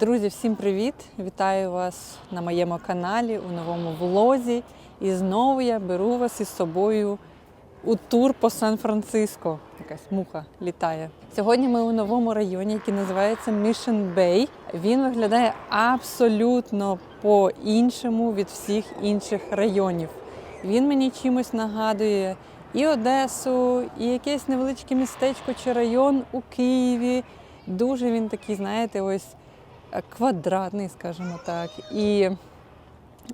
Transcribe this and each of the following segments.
Друзі, всім привіт! Вітаю вас на моєму каналі у новому влозі. І знову я беру вас із собою у тур по Сан-Франциско. Якась муха літає. Сьогодні ми у новому районі, який називається Mission Bay. Він виглядає абсолютно по-іншому від всіх інших районів. Він мені чимось нагадує і Одесу, і якесь невеличке містечко чи район у Києві. Дуже він такий, знаєте, ось квадратний, скажімо так. І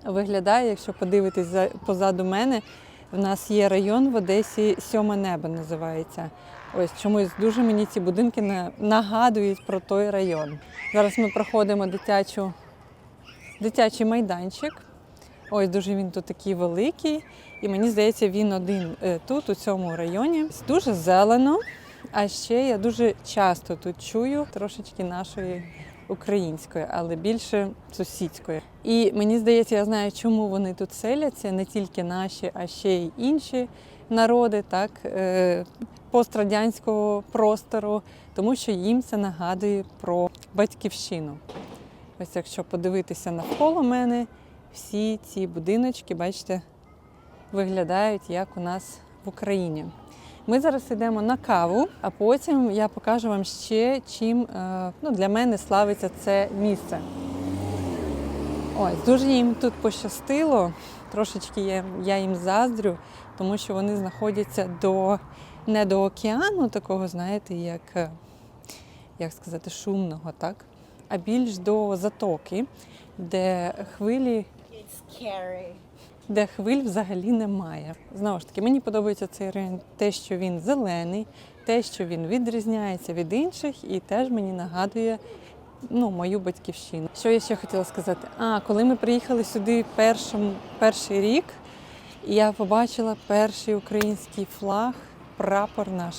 виглядає, якщо подивитись за- позаду мене, в нас є район в Одесі Сьоме небо називається. Ось чомусь дуже мені ці будинки нагадують про той район. Зараз ми проходимо дитячу, дитячий майданчик. Ось дуже він тут такий великий, і мені здається, він один е, тут, у цьому районі. Дуже зелено. А ще я дуже часто тут чую трошечки нашої української, але більше сусідської. І мені здається, я знаю, чому вони тут селяться, не тільки наші, а ще й інші народи, так, е, пострадянського простору, тому що їм це нагадує про батьківщину. Ось якщо подивитися навколо мене, всі ці будиночки, бачите, виглядають як у нас в Україні. Ми зараз йдемо на каву, а потім я покажу вам ще, чим е, ну, для мене славиться це місце. Ось, дуже їм тут пощастило. Трошечки я, я їм заздрю, тому що вони знаходяться до, не до океану, такого, знаєте, як, е, як сказати, шумного, так? а більш до затоки, де хвилі It's scary. Де хвиль взагалі немає. Знову ж таки, мені подобається цей район, те, що він зелений, те, що він відрізняється від інших, і теж мені нагадує ну, мою батьківщину. Що я ще хотіла сказати? А, коли ми приїхали сюди першим, перший рік, я побачила перший український флаг, прапор наш.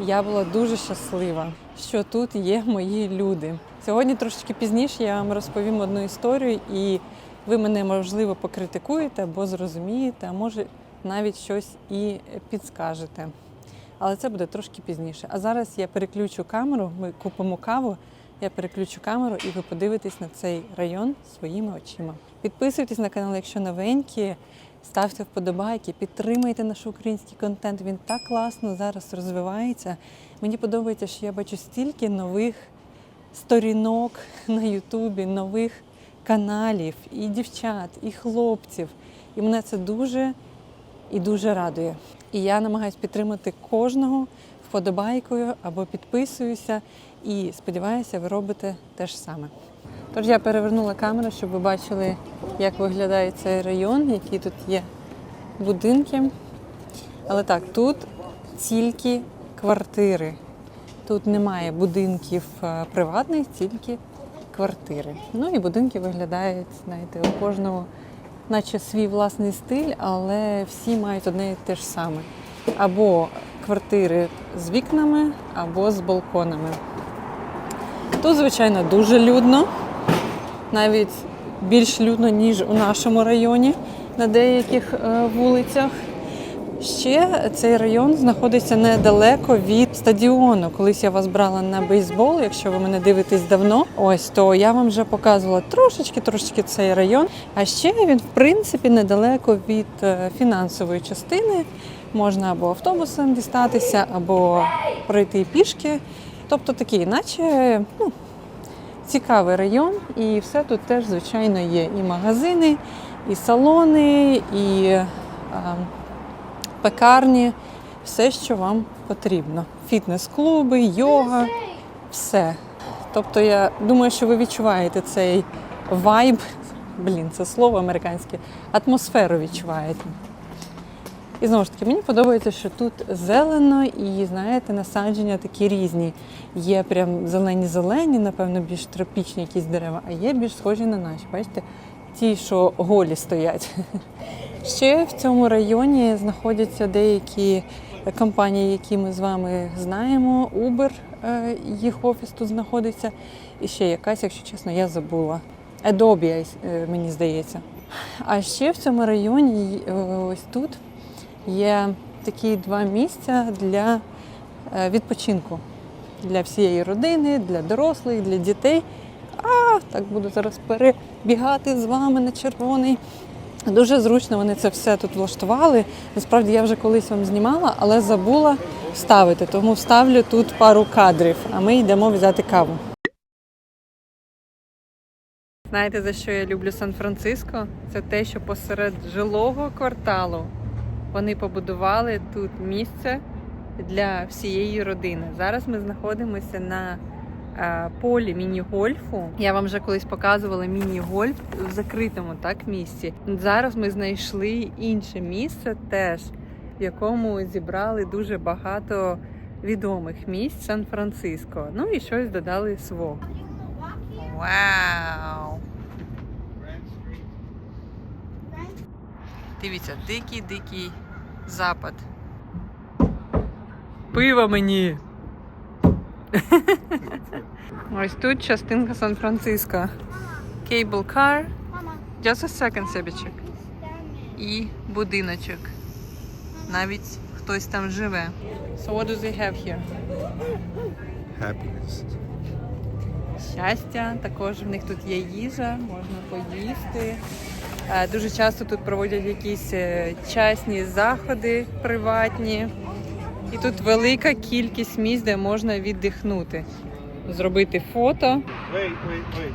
Я була дуже щаслива, що тут є мої люди. Сьогодні трошечки пізніше я вам розповім одну історію, і ви мене можливо покритикуєте або зрозумієте, а може навіть щось і підскажете. Але це буде трошки пізніше. А зараз я переключу камеру, ми купимо каву, я переключу камеру і ви подивитесь на цей район своїми очима. Підписуйтесь на канал, якщо новенькі, ставте вподобайки, підтримайте наш український контент. Він так класно зараз розвивається. Мені подобається, що я бачу стільки нових сторінок на Ютубі, нових каналів, і дівчат, і хлопців. І мене це дуже і дуже радує. І я намагаюся підтримати кожного вподобайкою або підписуюся. І сподіваюся, ви робите те ж саме. Тож я перевернула камеру, щоб ви бачили, як виглядає цей район, які тут є будинки. Але так, тут тільки квартири. Тут немає будинків е, приватних, тільки квартири. Ну і будинки виглядають, знаєте, у кожного, наче свій власний стиль, але всі мають одне і те ж саме. Або квартири з вікнами, або з балконами. Тут, звичайно, дуже людно, навіть більш людно, ніж у нашому районі на деяких е, вулицях. Ще цей район знаходиться недалеко від стадіону. Колись я вас брала на бейсбол, якщо ви мене дивитесь давно, ось то я вам вже показувала трошечки, трошечки цей район. А ще він, в принципі, недалеко від е, фінансової частини. Можна або автобусом дістатися, або пройти пішки. Тобто такий, наче ну, цікавий район, і все тут теж, звичайно, є і магазини, і салони, і. е, пекарні, все, що вам потрібно. Фітнес-клуби, йога, все. Тобто я думаю, що ви відчуваєте цей вайб, блін, це слово американське, атмосферу відчуваєте. І знову ж таки, мені подобається, що тут зелено і, знаєте, насадження такі різні. Є прям зелені-зелені, напевно, більш тропічні якісь дерева, а є більш схожі на наші. Бачите, ті, що голі стоять. Ще в цьому районі знаходяться деякі компанії, які ми з вами знаємо. Uber, е, їх офіс тут знаходиться. І ще якась, якщо чесно, я забула. Adobe, е, мені здається. А ще в цьому районі, е, ось тут, є такі два місця для е, відпочинку для всієї родини, для дорослих, для дітей. а так буду зараз перебігати з вами на червоний. Дуже зручно вони це все тут влаштували. Насправді я вже колись вам знімала, але забула вставити, тому вставлю тут пару кадрів, а ми йдемо взяти каву. Знаєте, за що я люблю Сан-Франциско? Це те, що посеред жилого кварталу вони побудували тут місце для всієї родини. Зараз ми знаходимося на полі міні-гольфу. Я вам вже колись показувала міні-гольф в закритому так місці. Зараз ми знайшли інше місце теж, в якому зібрали дуже багато відомих місць Сан-Франциско. Ну і щось додали свого. Вау! Дивіться, дикий-дикий запад. Пиво мені. Ось тут частинка Сан-Франциско. Cable car. Just a second, Себічек. І будиночок. Навіть хтось там живе. So what do they have here? Happiness. щастя. Також в них тут є їжа, можна поїсти. Е, Дуже часто тут проводять якісь е, частні заходи приватні. І тут велика кількість місць, де можна віддихнути, зробити фото. Wait, wait, wait.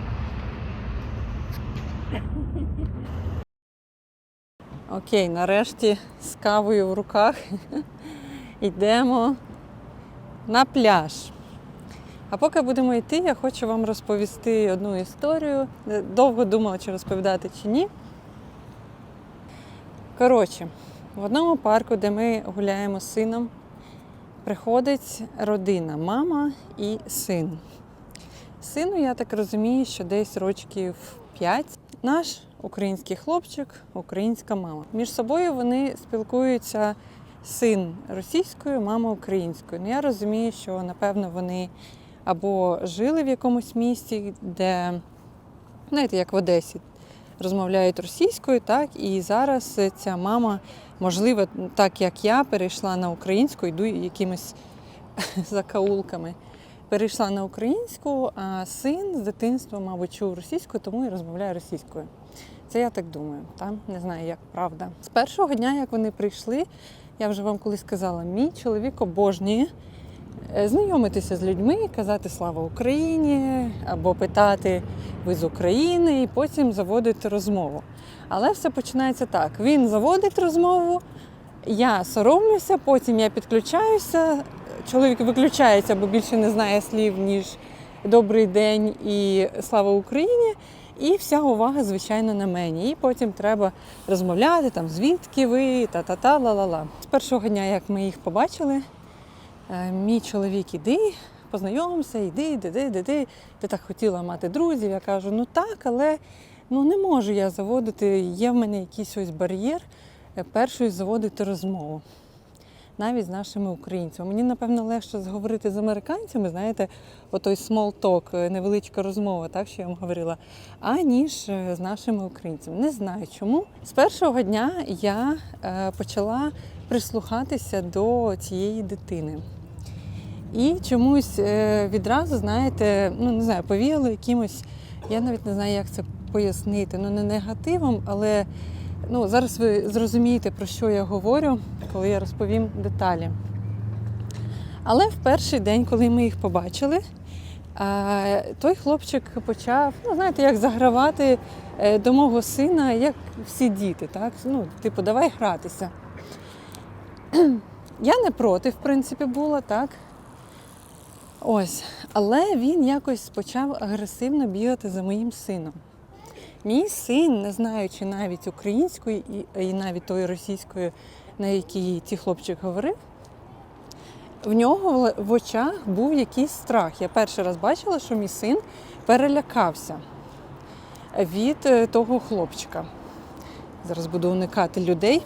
Окей, нарешті з кавою в руках йдемо на пляж. А поки будемо йти, я хочу вам розповісти одну історію. Довго думала, чи розповідати чи ні. Коротше, в одному парку, де ми гуляємо з сином, приходить родина, мама і син. Сину, я так розумію, що десь рочків 5. Наш український хлопчик, українська мама. Між собою вони спілкуються син російською, мама українською. Ну, я розумію, що напевно вони або жили в якомусь місті, де, знаєте, як в Одесі, розмовляють російською, так, і зараз ця мама, можливо, так як я, перейшла на українську, йду якимись закаулками. Перейшла на українську, а син з дитинства, мабуть, чув російською, тому і розмовляє російською. Це я так думаю, та? не знаю, як правда. З першого дня, як вони прийшли, я вже вам колись сказала, мій чоловік обожнює знайомитися з людьми, казати Слава Україні або питати ви з України, і потім заводити розмову. Але все починається так: він заводить розмову, я соромлюся, потім я підключаюся. Чоловік виключається, бо більше не знає слів, ніж добрий день і слава Україні. І вся увага, звичайно, на мені. І потім треба розмовляти, там, звідки ви, та-та-та, ла-ла-ла. З першого дня, як ми їх побачили, е, мій чоловік іди, познайомся, іди, іди, іди. Ти так хотіла мати друзів. Я кажу, ну так, але ну, не можу я заводити, є в мене якийсь ось бар'єр е, першою заводити розмову. Навіть з нашими українцями. Мені, напевно, легше зговорити з американцями, знаєте, отой small talk, е, невеличка розмова, так що я вам говорила, аніж е, з нашими українцями. Не знаю чому. З першого дня я е, почала прислухатися до цієї дитини. І чомусь е, відразу, знаєте, ну не знаю, повіяло якимось, я навіть не знаю, як це пояснити. Ну, не негативом, але ну, зараз ви зрозумієте, про що я говорю, коли я розповім деталі. Але в перший день, коли ми їх побачили, той хлопчик почав, ну, знаєте, як загравати е, до мого сина, як всі діти, так? Ну, типу, давай гратися. Я не проти, в принципі, була, так? Ось. Але він якось почав агресивно бігати за моїм сином. Мій син, не знаючи навіть української і, навіть тої російської, на якій ті хлопчик говорив, в нього в- в очах був якийсь страх. Я перший раз бачила, що мій син перелякався від е, того хлопчика. Зараз буду уникати людей,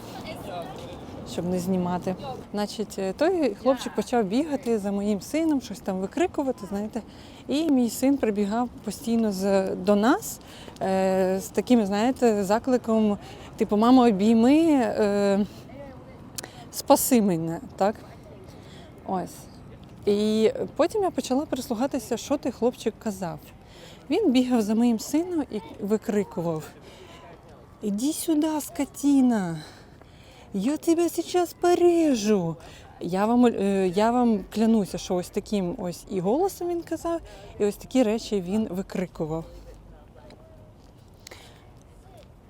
щоб не знімати. Значить, е, той хлопчик почав бігати за моїм сином, щось там викрикувати, знаєте. І мій син прибігав постійно з, до нас е, з таким, знаєте, закликом, типу, мама, обійми, е, спаси мене, так? Ось. І потім я почала прислухатися, що той хлопчик казав. Він бігав за моїм сином і викрикував: Іди сюди, скотина! Я тебе зараз порежу. Я вам, е, я вам клянуся, що ось таким ось і голосом він казав, і ось такі речі він викрикував.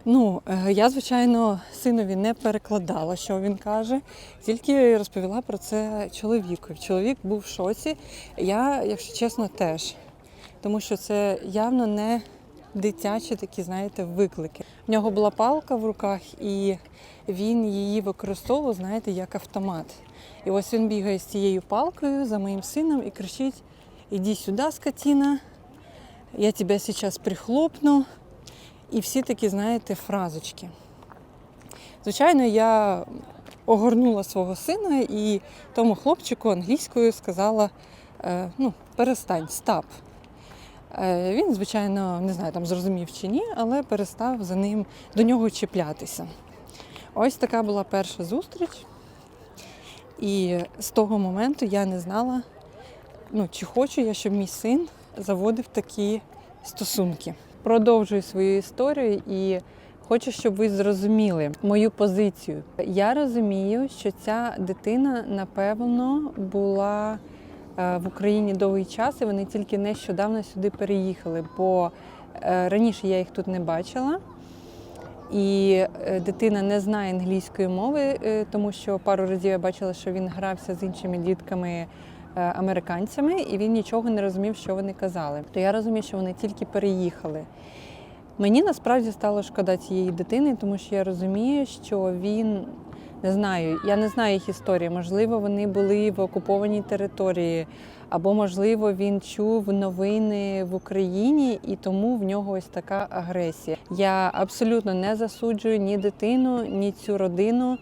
Ну, е, я, звичайно, синові не перекладала, що він каже, тільки розповіла про це чоловікові. Чоловік був в шоці. Я, якщо чесно, теж. Тому що це явно не дитячі такі, знаєте, виклики. В нього була палка в руках, і він її використовував, знаєте, як автомат. І ось він бігає з цією палкою за моїм сином і кричить: Іди сюди, скотина, я тебе зараз прихлопну. І всі такі, знаєте, фразочки. Звичайно, я огорнула свого сина і тому хлопчику англійською сказала: е, ну, перестань, стап. Е, Він, звичайно, не знаю, там зрозумів чи ні, але перестав за ним до нього чіплятися. Ось така була перша зустріч. І з того моменту я не знала, ну, чи хочу я, щоб мій син заводив такі стосунки. Продовжую свою історію і хочу, щоб ви зрозуміли мою позицію. Я розумію, що ця дитина, напевно, була е, в Україні довгий час, і вони тільки нещодавно сюди переїхали, бо е, раніше я їх тут не бачила. І е, дитина не знає англійської мови, е, тому що пару разів я бачила, що він грався з іншими дітками е, американцями, і він нічого не розумів, що вони казали. То я розумію, що вони тільки переїхали. Мені насправді стало шкода цієї дитини, тому що я розумію, що він не знаю, я не знаю їх історії. Можливо, вони були в окупованій території, або, можливо, він чув новини в Україні і тому в нього ось така агресія. Я абсолютно не засуджую ні дитину, ні цю родину.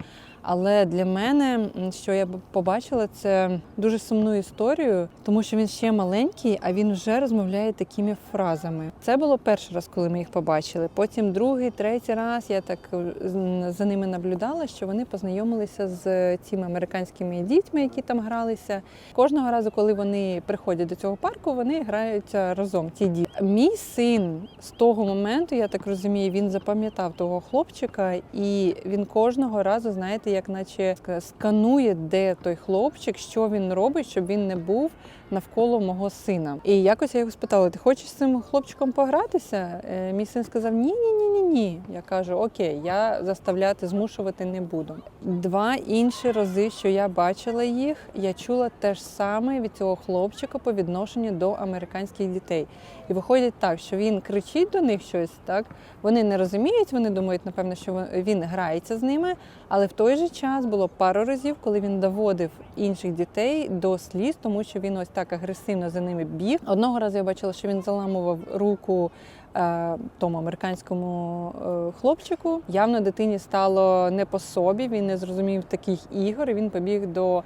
Але для мене, що я побачила, це дуже сумну історію, тому що він ще маленький, а він вже розмовляє такими фразами. Це було перший раз, коли ми їх побачили. Потім другий, третій раз я так е, за ними наблюдала, що вони познайомилися з цими американськими дітьми, які там гралися. Кожного разу, коли вони приходять до цього парку, вони граються разом. Ті діти. Мій син з того моменту, я так розумію, він запам'ятав того хлопчика, і він кожного разу, знаєте, як наче сканує, де той хлопчик, що він робить, щоб він не був навколо мого сина. І якось я його спитала: ти хочеш з цим хлопчиком погратися? Е, Мій син сказав: Ні, ні, ні, ні, ні. Я кажу, окей, я заставляти, змушувати не буду. Два інші рази, що я бачила їх, я чула те ж саме від цього хлопчика по відношенню до американських дітей. І виходить так, що він кричить до них щось, так вони не розуміють, вони думають, напевно, що він грається з ними. Але в той же час було пару разів, коли він доводив інших дітей до сліз, тому що він ось так агресивно за ними біг. Одного разу я бачила, що він заламував руку. е, Тому американському е, хлопчику явно дитині стало не по собі. Він не зрозумів таких ігор. Він побіг до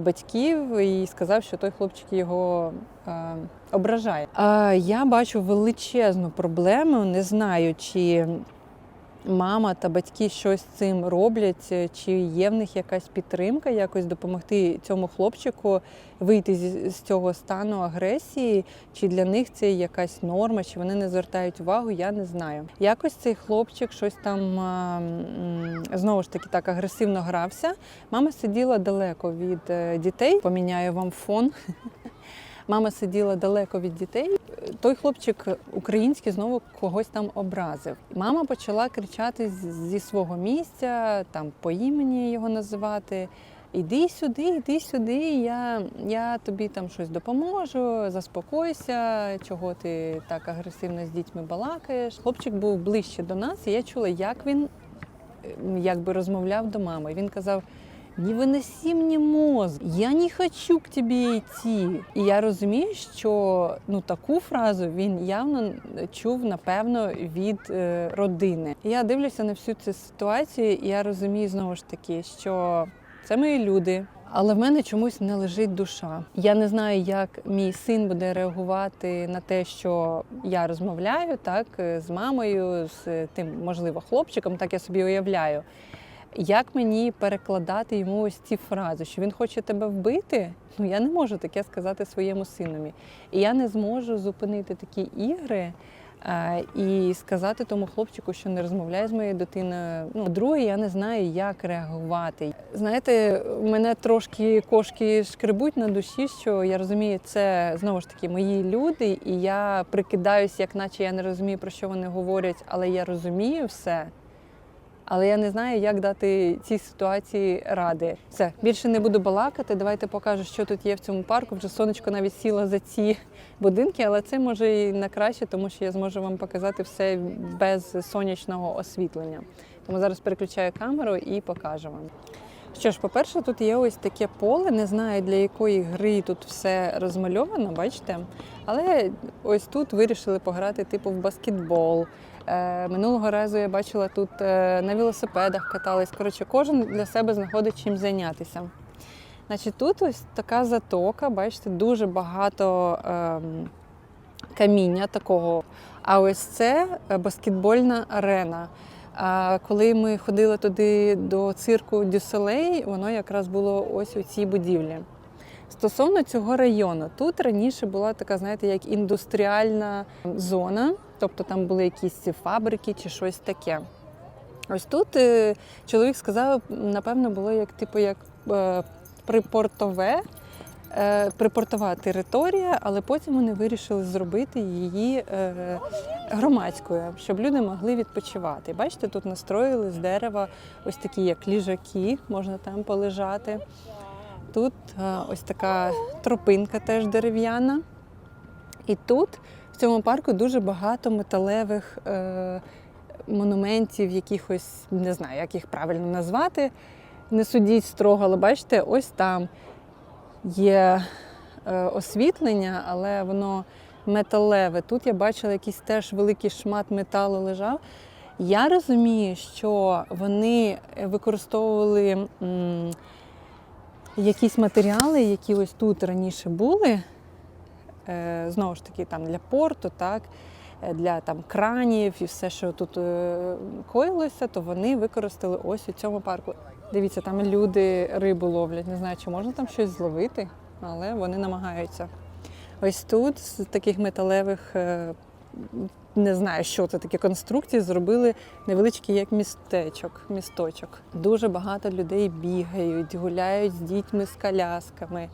батьків і сказав, що той хлопчик його е, ображає. Е, я бачу величезну проблему. Не знаю, чи мама та батьки щось цим роблять, е, чи є в них якась підтримка, якось допомогти цьому хлопчику вийти з, цього стану агресії, чи для них це якась норма, чи вони не звертають увагу, я не знаю. Якось цей хлопчик щось там знову ж таки так агресивно грався. Мама сиділа далеко від е, дітей. Поміняю вам фон. Мама сиділа далеко від дітей. Той хлопчик український знову когось там образив. Мама почала кричати зі свого місця, там по імені його називати. Іди сюди, іди сюди, я, я тобі там щось допоможу, заспокойся, чого ти так агресивно з дітьми балакаєш. Хлопчик був ближче до нас, і я чула, як він е, якби розмовляв до мами. Він казав: не виноси мені мозг, я не хочу к тебе йти. І я розумію, що ну таку фразу він явно чув, напевно, від е, родини. І я дивлюся на всю цю ситуацію, і я розумію знову ж таки, що це мої люди. Але в мене чомусь не лежить душа. Я не знаю, як мій син буде реагувати на те, що я розмовляю так з мамою, з тим, можливо, хлопчиком, так я собі уявляю. Як мені перекладати йому ось ці фрази, що він хоче тебе вбити? Ну я не можу таке сказати своєму синові. І я не зможу зупинити такі ігри е, і сказати тому хлопчику, що не розмовляє з моєю дитиною. Ну, друге, я не знаю, як реагувати. Знаєте, мене трошки кошки шкребуть на душі, що я розумію, це знову ж таки мої люди, і я прикидаюсь, як наче я не розумію, про що вони говорять, але я розумію все. Але я не знаю, як дати цій ситуації ради. Все, більше не буду балакати. Давайте покажу, що тут є в цьому парку. Вже сонечко навіть сіло за ці будинки, але це може і на краще, тому що я зможу вам показати все без сонячного освітлення. Тому зараз переключаю камеру і покажу вам. Що ж, по-перше, тут є ось таке поле. Не знаю для якої гри тут все розмальовано, бачите. Але ось тут вирішили пограти типу в баскетбол. Е, Минулого разу я бачила тут е, на велосипедах катались. Коротше, кожен для себе знаходить чим зайнятися. Значить, тут ось така затока, бачите, дуже багато ем, каміння такого. А ось це е, баскетбольна арена. А коли ми ходили туди до цирку Дюселей, воно якраз було ось у цій будівлі. Стосовно цього району, тут раніше була така, знаєте, як індустріальна зона, тобто там були якісь фабрики чи щось таке. Ось тут е, чоловік сказав, напевно, було як типу як е, припортове, е, припортова територія, але потім вони вирішили зробити її громадською, щоб люди могли відпочивати. Бачите, тут настроїли з дерева ось такі, як ліжаки, можна там полежати. Тут ось така тропинка теж дерев'яна. І тут, в цьому парку, дуже багато металевих е, монументів, якихось, не знаю, як їх правильно назвати. Не судіть строго, але бачите, ось там є е, освітлення, але воно металеве. Тут я бачила якийсь теж великий шмат металу лежав. Я розумію, що вони використовували. м, якісь матеріали, які ось тут раніше були, знову ж таки, там для порту, так, е, для там, кранів і все, що тут е, коїлося, то вони використали ось у цьому парку. Дивіться, там люди рибу ловлять. Не знаю, чи можна там щось зловити, але вони намагаються. Ось тут з таких металевих, е, не знаю, що це такі конструкції, зробили невеличкий як містечок, місточок. Дуже багато людей бігають, гуляють з дітьми з колясками,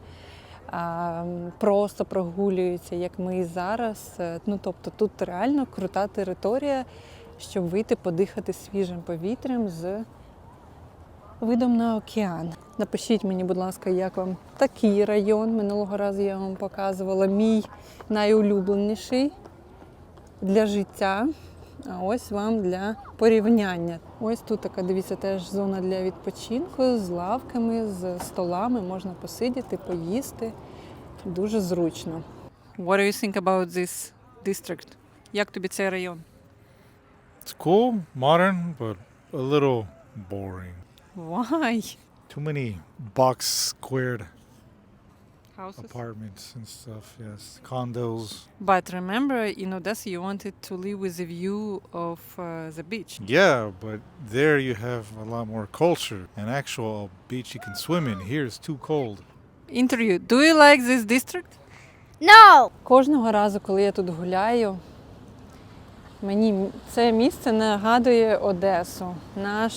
просто прогулюються, як ми і зараз. Е, Ну тобто тут реально крута територія, щоб вийти подихати свіжим повітрям з видом на океан. Напишіть мені, будь ласка, як вам такий район. Минулого разу я вам показувала мій найулюбленіший для життя. А ось вам для порівняння. Ось тут така, дивіться, теж зона для відпочинку з лавками, з столами, можна посидіти, поїсти. Дуже зручно. What do you think about this district? Як тобі цей район? It's cool, modern, but a little boring. Why? Too many box squared Houses? apartments and stuff. Yes, condos. But remember, in Odessa, you wanted to live with a view of uh, the beach. Yeah, but there you have a lot more culture. An actual beach you can swim in. Here it's too cold. Interview. Do you like this district? No. Кожного разу, коли я тут гуляю, мені м- це місце нагадує Одесу, наш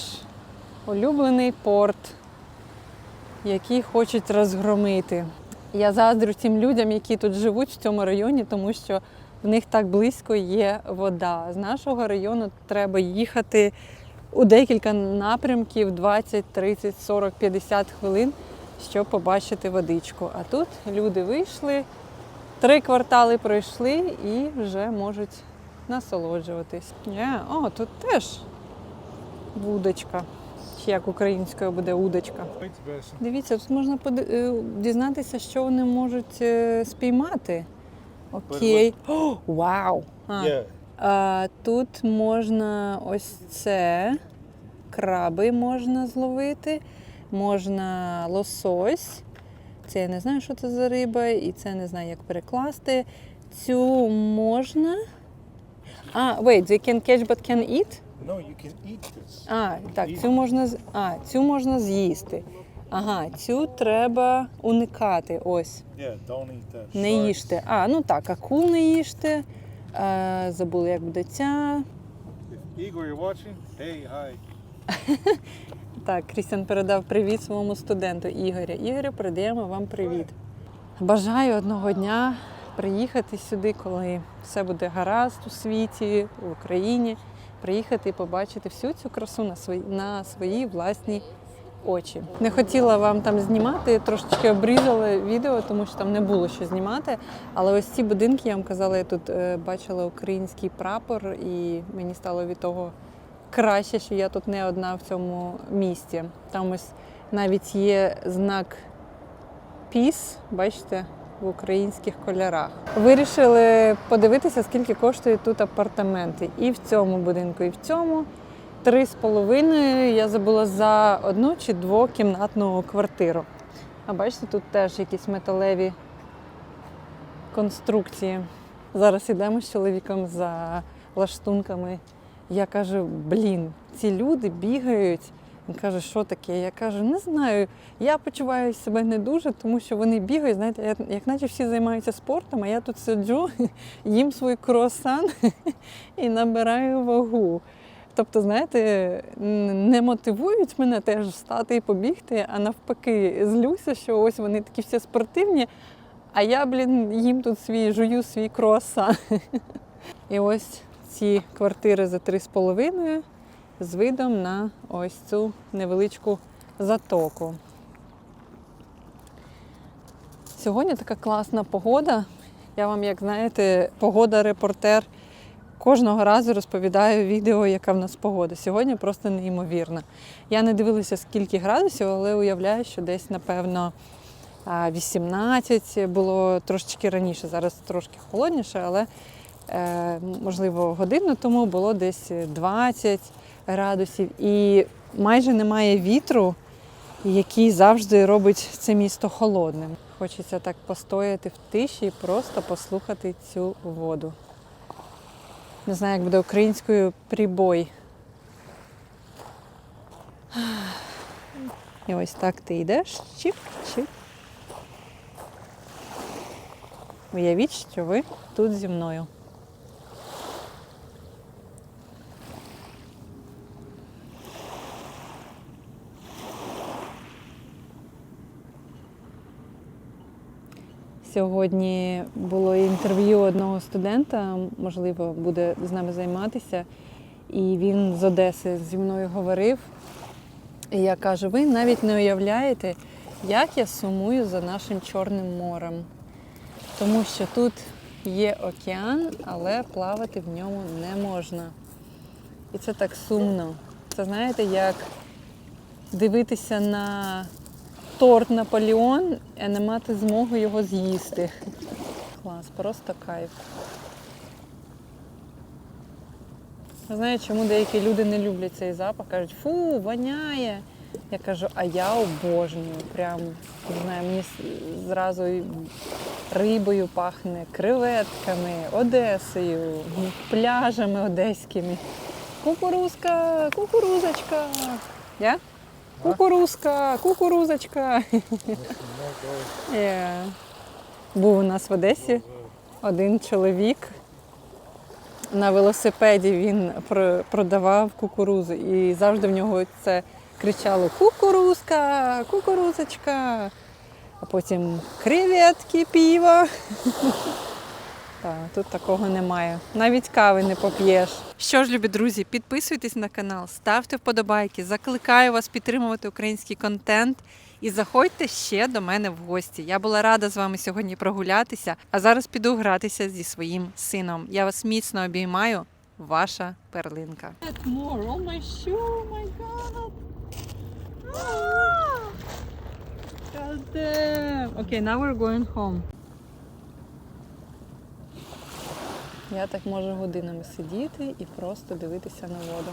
улюблений порт, який хочуть розгромити. Я заздрю тим людям, які тут живуть в цьому районі, тому що в них так близько є вода. З нашого району треба їхати у декілька напрямків 20, 30, 40, 50 хвилин, щоб побачити водичку. А тут люди вийшли, Три квартали пройшли і вже можуть насолоджуватись. Yeah. О, тут теж вудочка. Чи як українською буде удочка. Дивіться, тут можна е, дізнатися, що вони можуть е, спіймати. Окей. О, вау! А, а, тут можна ось це. Краби можна зловити, можна лосось. Це я не знаю, що це за риба, і це не знаю, як перекласти. Цю можна. А, wait, they can catch but can eat? No, you can eat this. А, так, цю можна з- а, цю можна з'їсти. Ага, цю треба уникати. Ось. Yeah, don't eat that. Не Sharks. їжте. А, ну так, акул не їжте. Е, забули, як буде ця. If Igor, you're watching, hey, hi. Так, Крістіан передав привіт своєму студенту Ігоря. Ігорю, передаємо вам привіт. Бажаю одного дня приїхати сюди, коли все буде гаразд у світі, в Україні. Приїхати і побачити всю цю красу на свої, на свої власні очі. Не хотіла вам там знімати, трошечки обрізала відео, тому що там не було що знімати. Але ось ці будинки, я вам казала, я тут е, бачила український прапор, і мені стало від того краще, що я тут не одна в цьому місті. Там ось навіть є знак піс, бачите, в українських кольорах. Вирішили подивитися, скільки коштують тут апартаменти. І в цьому будинку, і в цьому. Три з половиною я забула за одну чи двокімнатну квартиру. А бачите, тут теж якісь металеві конструкції. Зараз йдемо з чоловіком за лаштунками. Я кажу, блін, ці люди бігають. Він каже, що таке? Я кажу, не знаю. Я почуваю себе не дуже, тому що вони бігають, знаєте, як, як наче всі займаються спортом, а я тут сиджу, їм свій круасан і набираю вагу. Тобто, знаєте, не мотивують мене теж встати і побігти, а навпаки, злюся, що ось вони такі всі спортивні, а я, блін, їм тут свій жую свій круасан. І ось ці квартири за 3,5 з видом на ось цю невеличку затоку. Сьогодні така класна погода. Я вам, як знаєте, погода-репортер кожного разу розповідаю відео, яка в нас погода. Сьогодні просто неймовірна. Я не дивилася, скільки градусів, але уявляю, що десь, напевно, 18 було трошечки раніше. Зараз трошки холодніше, але е, можливо годину тому було десь 20 градусів. І майже немає вітру, який завжди робить це місто холодним. Хочеться так постояти в тиші і просто послухати цю воду. Не знаю, як буде українською прибой. І ось так ти йдеш, чіп-чіп. Уявіть, що ви тут зі мною. Сьогодні було інтерв'ю одного студента, можливо, буде з нами займатися. І він з Одеси зі мною говорив. І я кажу, ви навіть не уявляєте, як я сумую за нашим Чорним морем. Тому що тут є океан, але плавати в ньому не можна. І це так сумно. Це знаєте, як дивитися на торт Наполеон, а не мати змогу його з'їсти. Клас, просто кайф. Не знаю, чому деякі люди не люблять цей запах, кажуть, фу, воняє. Я кажу, а я обожнюю. Прям не знаю, мені зразу рибою пахне, креветками, Одесою, пляжами одеськими. Кукурузка, кукурузочка. Я? Кукурузка, кукурузочка. Yeah. Був у нас в Одесі один чоловік. На велосипеді він продавав кукурузу і завжди в нього це кричало Кукурузка, кукурузочка, а потім креветки, піво. Так, тут такого немає. Навіть кави не поп'єш. Що ж, любі друзі, підписуйтесь на канал, ставте вподобайки, закликаю вас підтримувати український контент і заходьте ще до мене в гості. Я була рада з вами сьогодні прогулятися, а зараз піду гратися зі своїм сином. Я вас міцно обіймаю. Ваша перлинка. More. Oh my shoe, my God. God. Okay, now we're going home. Я так можу годинами сидіти і просто дивитися на воду.